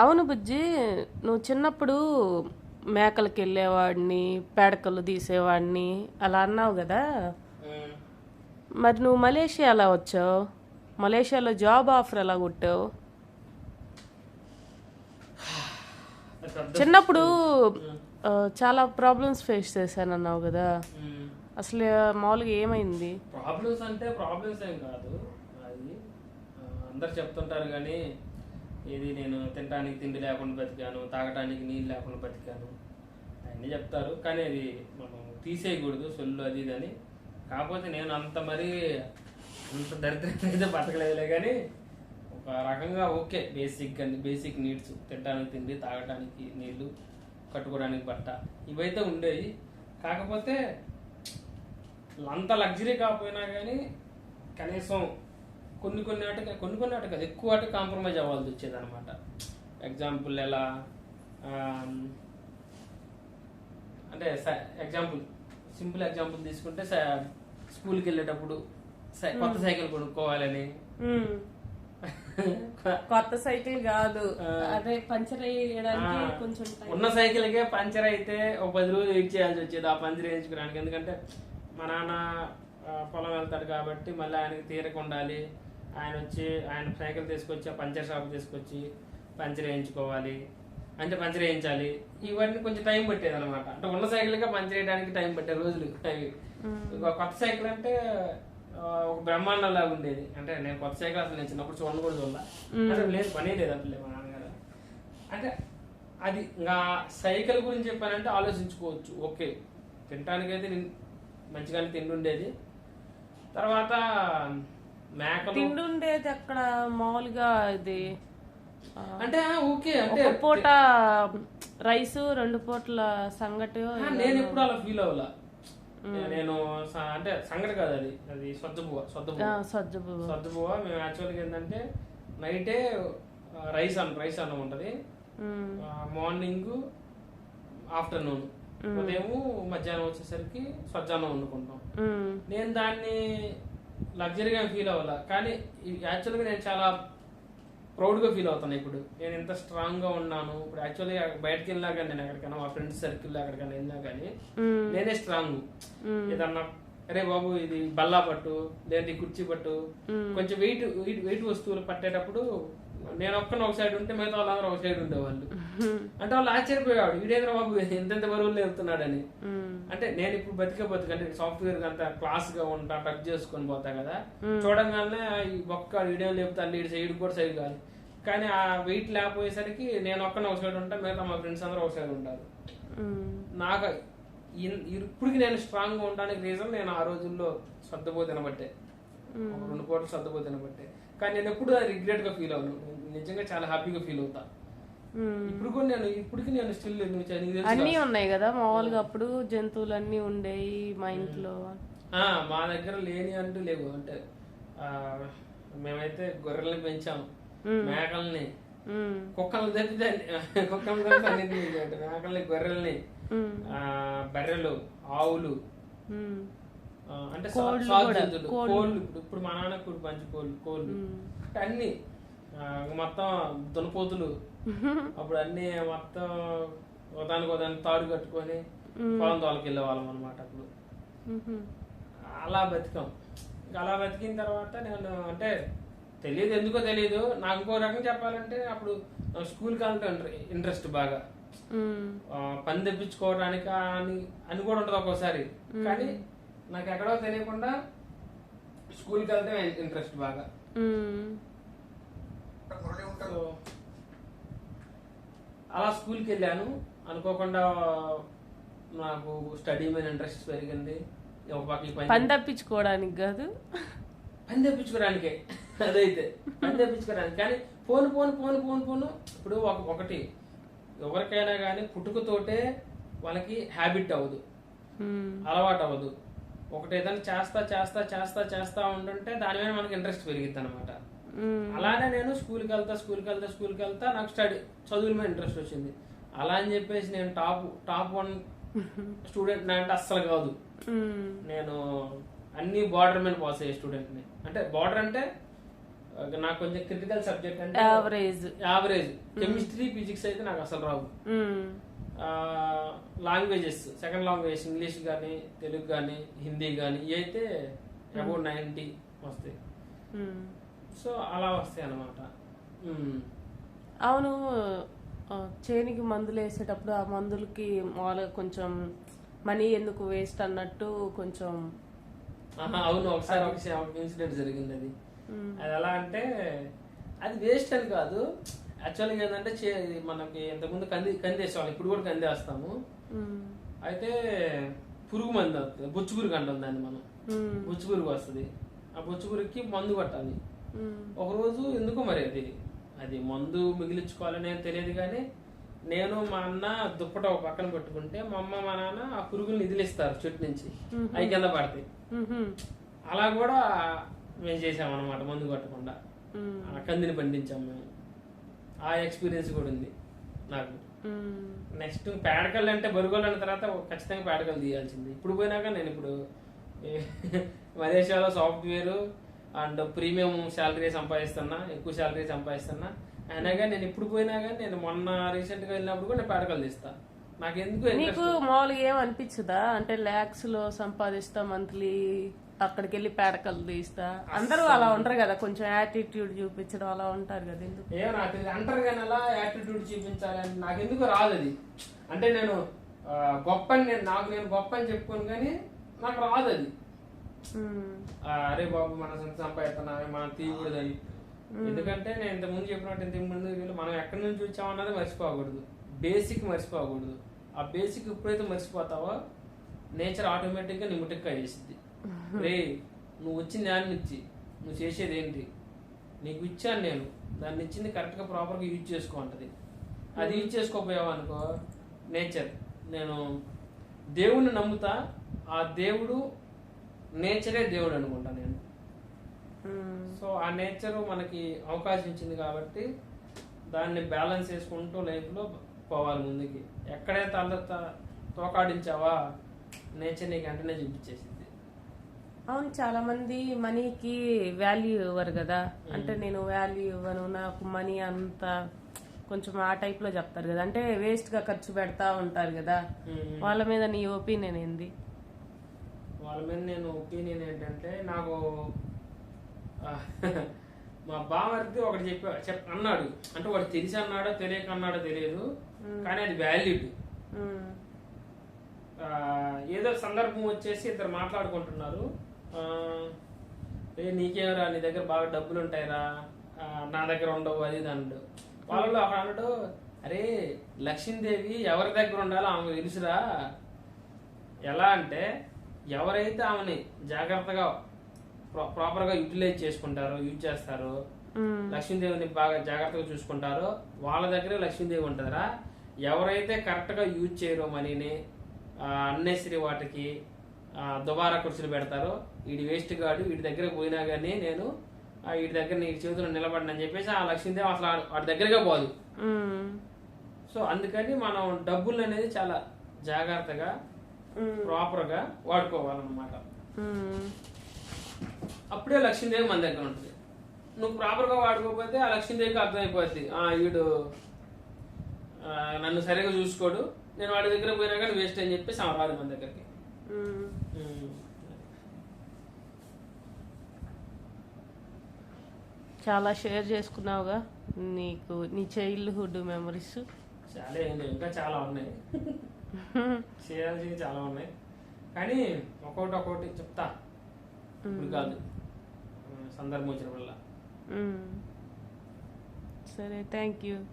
అవును బుజ్జి నువ్వు చిన్నప్పుడు మేకలకి వెళ్ళేవాడిని పేడకలు తీసేవాడిని అలా అన్నావు కదా. మరి నువ్వు మలేషియా ఎలా వచ్చావు? మలేషియాలో జాబ్ ఆఫర్ ఎలా కొట్టావు? చిన్నప్పుడు చాలా ప్రాబ్లమ్స్ ఫేస్ చేశాను అన్నావు కదా. అసలు మామూలుగా ఏమైంది? ప్రాబ్లమ్స్ అంటే ప్రాబ్లమ్స్ ఏం కాదు. అది అందరు చెప్తుంటారు కానీ ఇది నేను తినడానికి తిండి లేకుండా బతికాను తాగటానికి నీళ్ళు లేకుండా బతికాను అన్నీ చెప్తారు. కానీ అది మనం తీసేయకూడదు సొల్లు అది ఇది అని. కాకపోతే నేను అంత మరీ అంత దరిద్రంగా అయితే బతకలేదులే కానీ ఒక రకంగా ఓకే బేసిక్ అండి బేసిక్ నీడ్స్. తినడానికి తిండి తాగడానికి నీళ్ళు కట్టుకోవడానికి బట్ట ఇవైతే ఉండేవి. కాకపోతే అంత లగ్జరీ కాకపోయినా కానీ కనీసం కొన్ని కొన్ని వాటికి కొన్ని కొన్ని వాటికి కాదు, ఎక్కువ వాటికి కాంప్రమైజ్ అవ్వాల్సి వచ్చేది అనమాట ఎగ్జాంపుల్ ఎలా అంటే ఎగ్జాంపుల్ సింపుల్ ఎగ్జాంపుల్ తీసుకుంటే స్కూల్కి వెళ్ళేటప్పుడు కొత్త సైకిల్ కొనుక్కోవాలని. కొత్త సైకిల్ కాదు. అదే పంచర్ ఆ, కొంచెం ఉన్న సైకిల్కే పంచర్ అయితే ఒక పది రోజులు వెయిట్ చేయాల్సి వచ్చేది ఆ పంచర్ వేయించుకోవడానికి. ఎందుకంటే మా నాన్న పొలం వెళ్తాడు కాబట్టి మళ్ళీ ఆయనకి తీరిక ఉండాలి. ఆయన వచ్చి ఆయన సైకిల్ తీసుకొచ్చి ఆ పంచర్ షాప్ తీసుకొచ్చి పంచర్ వేయించుకోవాలి. అంటే పంచర్ వేయించాలి. ఇవన్నీ కొంచెం టైం పట్టేది అనమాట అంటే ఉన్న సైకిల్గా పంచర్ వేయడానికి టైం పట్టే రోజులు. ఇంకో కొత్త సైకిల్ అంటే ఒక బ్రహ్మాండం లాగా ఉండేది. అంటే నేను కొత్త సైకిల్ అసలు నేను చిన్నప్పుడు చూడను కూడా చూడాల. అంటే లేదు పని లేదు అట్లే మా నాన్నగారు. అంటే అది ఇంకా సైకిల్ గురించి చెప్పానంటే ఆలోచించుకోవచ్చు. ఓకే తినటానికైతే మంచిగానే తిండి ఉండేది. తర్వాత మేకలు. తిండి ఉండేది అక్కడ మామూలుగా ఇది అంటే ఓకే అంటే ఒక పూట రైస్ రెండు పూటల సంగటి నేను ఎప్పుడు అలా ఫీల్ అవ్వాల. నేను అంటే సంగటి కాదు అది. అది సొద్ద పువ్వ సొద్ద పువ్వ సజ్జబు సొద్ద పువ్వ మేము యాక్చువల్గా ఏంటంటే నైటే రైస్ అన్నం రైస్ అన్నం ఉంటుంది. Morning afternoon. ఉదయం మధ్యాహ్నం వచ్చేసరికి స్వచ్ఛాన్నం వండుకుంటాం. నేను దాన్ని లగ్జరీగా ఫీల్ అవ్వాల? కానీ యాక్చువల్గా నేను చాలా ప్రౌడ్గా ఫీల్ అవుతాను ఇప్పుడు. నేను ఎంత స్ట్రాంగ్గా ఉన్నాను. ఇప్పుడు యాక్చువల్గా బయటకు వెళ్ళినా కానీ నేను ఎక్కడికైనా మా ఫ్రెండ్స్ సర్కిల్ ఎక్కడికైనా వెళ్ళినా కానీ నేనే స్ట్రాంగ్. ఏదన్నా అరే బాబు ఇది బల్లా పట్టు లేదంటే ఈ కుర్చీ పట్టు కొంచెం వెయిట్ వెయిట్ వస్తువులు పట్టేటప్పుడు నేను ఒక్కన ఒక సైడ్ ఉంటే మిగతా వాళ్ళందరూ ఒక సైడ్ ఉండేవాళ్ళు. అంటే వాళ్ళు ఆశ్చర్యపోయాడు వీడేంద్ర బాబు ఎంతెంత బరువులు వెళ్తున్నాడని అంటే నేను ఇప్పుడు బతికే బతుకు అంటే సాఫ్ట్వేర్ అంతా క్లాస్గా ఉంటా టచ్ చేసుకొని పోతా కదా. చూడంగానే ఈ ఒక్క వీడియో లేపుతా లీడ్ సైడ్ కూడా సైడ్ కాదు. కానీ ఆ వెయిట్ లేకపోయేసరికి నేను ఒక్కన ఒక సైడ్ ఉంటా మిగతా మా ఫ్రెండ్స్ అందరూ ఒక సైడ్ ఉంటారు. నాకు ఇప్పటికి నేను స్ట్రాంగ్గా ఉండడానికి రీజన్ నేను ఆ రోజుల్లో సర్దుపో తినబట్టే రెండు పూటలు సర్దుపో తినబట్టే కానీ నేను ఎప్పుడు రిగ్రెట్గా ఫీల్ అవును నిజంగా చాలా హ్యాపీగా ఫీల్ అవుతా. ఇప్పుడు కూడా నేను ఇప్పటికి నేను స్టిల్ అన్నీ ఉన్నాయి కదా మామూలుగా అప్పుడు జంతువులు అన్నీ ఉండేవి మా ఇంట్లో. ఆ, మా దగ్గర లేని అంటూ లేవు. అంటే మేమైతే గొర్రెల్ని పెంచాం. మేకల్ని. కుక్కలు తప్పితే కుక్కలు తప్పితే అన్నిటిని. పెంచాం. మేకల్ని గొర్రెల్ని. బర్రెలు ఆవులు. అంటే కోళ్ళు ఇప్పుడు- మా నాన్న ఇప్పుడు పంచి కోళ్ళు కోళ్ళు. అన్ని మొత్తం దునపోతులు అప్పుడు అన్ని మొత్తం ఒకదానికి ఒకదానికి తాడు కట్టుకొని పొలం తోలకి వెళ్ళే అనమాట అప్పుడు. అలా బతికాం. ఇంకా అలా బతికిన తర్వాత నేను అంటే తెలియదు ఎందుకో తెలియదు. నాకు ఇంకో రకం చెప్పాలంటే అప్పుడు స్కూల్కి అంటే ఇంట్రెస్ట్ బాగా. పని తెప్పించుకోవడానికి అని అని కూడా ఉంటుంది ఒక్కోసారి. కానీ నాకు ఎక్కడో తెలియకుండా స్కూల్కి వెళ్తే ఇంట్రెస్ట్ బాగా. అలా స్కూల్కి వెళ్ళాను అనుకోకుండా నాకు స్టడీ మీద ఇంట్రెస్ట్ పెరిగింది. పని పని తప్పించుకోవడానికి కాదు. పని తెప్పించుకోవడానికే. అదైతే. పని తెప్పించుకోవడానికి. కానీ phone phone phone phone phone. ఇప్పుడు ఒక ఒకటి. ఎవరికైనా కానీ పుట్టుకతోటే వాళ్ళకి హ్యాబిట్ అవ్వదు. అలవాటు అవ్వదు. ఒకటి ఏదైనా చేస్తా చేస్తా చేస్తా చేస్తా ఉంటుంటే దాని మీద మనకి ఇంట్రెస్ట్ పెరిగిద్ది అనమాట అలానే నేను స్కూల్కి వెళ్తా స్కూల్కి వెళ్తా స్కూల్కి వెళ్తా నాకు స్టడీ చదువుల మీద ఇంట్రెస్ట్ వచ్చింది. అలా అని చెప్పేసి నేను టాప్ టాప్ వన్ స్టూడెంట్ అంటే అస్సలు కాదు. నేను అన్ని బార్డర్ మీద పాస్ అయ్యే స్టూడెంట్ని అంటే బార్డర్ అంటే నాకు కొంచెం క్రిటికల్ సబ్జెక్ట్ అంటే యావరేజ్ యావరేజ్ కెమిస్ట్రీ ఫిజిక్స్ అయితే నాకు అసలు రావు. లాంగ్వేజెస్ సెకండ్ లాంగ్వేజ్ ఇంగ్లీష్ కానీ తెలుగు కానీ హిందీ కానీ అయితే అబౌట్ నైంటీ వస్తాయి. సో అలా వస్తాయి అన్నమాట. మ్మ్. అవును చేనికి మందులు వేసేటప్పుడు ఆ మందులకి మామూలుగా కొంచెం మనీ ఎందుకు వేస్ట్ అన్నట్టు కొంచెం అవును ఒకసారి ఒక ఇన్సిడెంట్ జరిగింది అది. అది ఎలా అంటే అది వేస్ట్ అని కాదు. యాక్చువల్గా ఏంటంటే మనకి ఇంతకుముందు కంది కంది వేసేవాళ్ళం. ఇప్పుడు కూడా కంది వేస్తాము. అయితే పురుగు మందు వస్తుంది. బొచ్చు పురుగు అంటాం దాన్ని మనం. బొచ్చు పురుగు వస్తుంది. ఆ బొచ్చు పురుగుకి మందు కొట్టాలి. ఒకరోజు ఎందుకు మరి అది? అది మందు మిగిలించుకోవాలని తెలియదు కానీ నేను మా అన్న దుప్పట ఒక పక్కన పెట్టుకుంటే మా అమ్మ మా నాన్న ఆ పురుగుల్ని ఇదిలిస్తారు చెట్టు నుంచి. అవి కింద పడతాయి. అలా కూడా మేము చేసామన్నమాట మందు కొట్టకుండా. కందిని పండించాం మేము. ఆ ఎక్స్పీరియన్స్ కూడా ఉంది నాకు. నెక్స్ట్ పేడకల్ అంటే బరుగోలు అన్న తర్వాత ఖచ్చితంగా పేడకలు తీయాల్సింది. ఇప్పుడు పోయినాక నేను ఇప్పుడు మలేషియాలో సాఫ్ట్వేర్ అండ్ ప్రీమియం శాలరీ సంపాదిస్తున్నా ఎక్కువ శాలరీ సంపాదిస్తున్నా. అయినా కానీ నేను ఇప్పుడు పోయినా కానీ నేను మొన్న రీసెంట్గా వెళ్ళినప్పుడు కూడా నేను పేడకలు తీస్తా. నాకు మామూలుగా ఏం అనిపించదా? అంటే ల్యాక్స్లో సంపాదిస్తా మంత్లీ అక్కడికి వెళ్ళి పేడకలు తీస్తా. అందరూ అలా ఉంటారు కదా కొంచెం యాటిట్యూడ్ చూపించడం అలా ఉంటారు కదా ఎందుకు? ఏమో నాకు తెలియదు అంటారు కానీ అలా యాటిట్యూడ్ చూపించాలి అంటే నాకు ఎందుకు రాదు అది. అంటే నేను గొప్ప అని నేను నాకు నేను గొప్ప అని చెప్పుకోను కానీ నాకు రాదు అది. అరే బాబు మన సొంత సంపాదిస్తున్నామే మనం తీయకూడదని ఎందుకంటే నేను ఇంత ముందు చెప్పినట్టు ఇంత ముందు మనం ఎక్కడి నుంచి వచ్చామన్నది మర్చిపోకూడదు. బేసిక్ మర్చిపోకూడదు. ఆ బేసిక్ ఎప్పుడైతే మర్చిపోతావో నేచర్ ఆటోమేటిక్గా నిముటిక్గా చేసిద్ది. రే నువ్వు వచ్చిన దాని నుంచి నువ్వు చేసేది ఏంటి? నీకు ఇచ్చాను నేను. దాన్ని ఇచ్చింది కరెక్ట్గా ప్రాపర్గా యూజ్ చేసుకో అంటది. అది యూజ్ చేసుకోపోయావు అనుకో నేచర్ నేను దేవుణ్ణి నమ్ముతా ఆ దేవుడు నేచరే దేవుడు అనుకుంటా నేను. మ్మ్. సో ఆ నేచర్ మనకి అవకాశం ఇచ్చింది కాబట్టి దాన్ని బ్యాలెన్స్ చేసుకుంటూ లైఫ్లో పోవాలి ముందుకి. ఎక్కడైతే అంత తోకాడించావా? నేచర్ నీకు వెంటనే చూపించేసింది. అవును చాలా మంది మనీకి వాల్యూ ఇవ్వరు కదా. అంటే నేను వాల్యూ ఇవ్వను నాకు మనీ అంత కొంచెం ఆ టైప్లో చెప్తారు కదా. అంటే వేస్ట్గా ఖర్చు పెడతా ఉంటారు కదా. వాళ్ళ మీద నీ ఒపీనియన్ ఏంది? వాళ్ళ మీద నేను ఒపీనియన్ ఏంటంటే నాకు మా బామర్ది ఒకటి చెప్పా చెప్ అన్నాడు. అంటే వాడు తెలిసి అన్నాడో తెలియక అన్నాడో తెలియదు. కానీ అది మ్మ్. ఆ, ఏదో సందర్భం వచ్చేసి ఇద్దరు మాట్లాడుకుంటున్నారు. ఏ నీకేమరా నీ దగ్గర బాగా డబ్బులు ఉంటాయిరా నా దగ్గర ఉండవు అది అన్నాడు. వాళ్ళలో ఒక అన్నాడు అరే లక్ష్మీదేవి ఎవరి దగ్గర ఉండాలో ఆమె తెలుసురా. ఎలా అంటే ఎవరైతే ఆమెని జాగ్రత్తగా ప్రా- ప్రాపర్గా యూటిలైజ్ చేసుకుంటారో యూజ్ చేస్తారో. లక్ష్మీదేవిని బాగా జాగ్రత్తగా చూసుకుంటారో వాళ్ళ దగ్గరే లక్ష్మీదేవి ఉంటుందిరా ఎవరైతే కరెక్ట్గా యూజ్ చేయరో మనీని అన్నెసరీ వాటికి దుబారా ఖర్చులు పెడతారో వీడి వేస్ట్ గాడు వీడి దగ్గర పోయినా కానీ నేను ఆ, వీడి దగ్గర నీ చేతులు నిలబడినని చెప్పేసి ఆ లక్ష్మీదేవి అసలు వాడి దగ్గరగా పోదు. సో అందుకని మనం డబ్బులు అనేది చాలా జాగ్రత్తగా. ప్రాపర్గా వాడుకోవాలన్నమాట. అప్పుడే లక్ష్మీదేవి మన దగ్గర ఉంటుంది నువ్వు ప్రాపర్గా వాడుకోకపోతే ఆ లక్ష్మీదేవికి అర్థమైపోద్ది. ఆ వీడు నన్ను సరిగా చూసుకోడు. నేను వాడి దగ్గర పోయినా కానీ వేస్ట్ అని చెప్పేసి ఆమె రాదు మన దగ్గరికి. చాలా షేర్ చేసుకున్నావుగా నీకు నీ చైల్డ్హుడ్ మెమరీస్. చాలా ఏం లేవు ఇంకా చాలా ఉన్నాయి. చేయాల్సినవి చాలా ఉన్నాయి. కానీ ఒక్కొక్కటి ఒక్కొక్కటి చెప్తా. ఇప్పుడు కాదు. ఆ, Mm. So they thank you.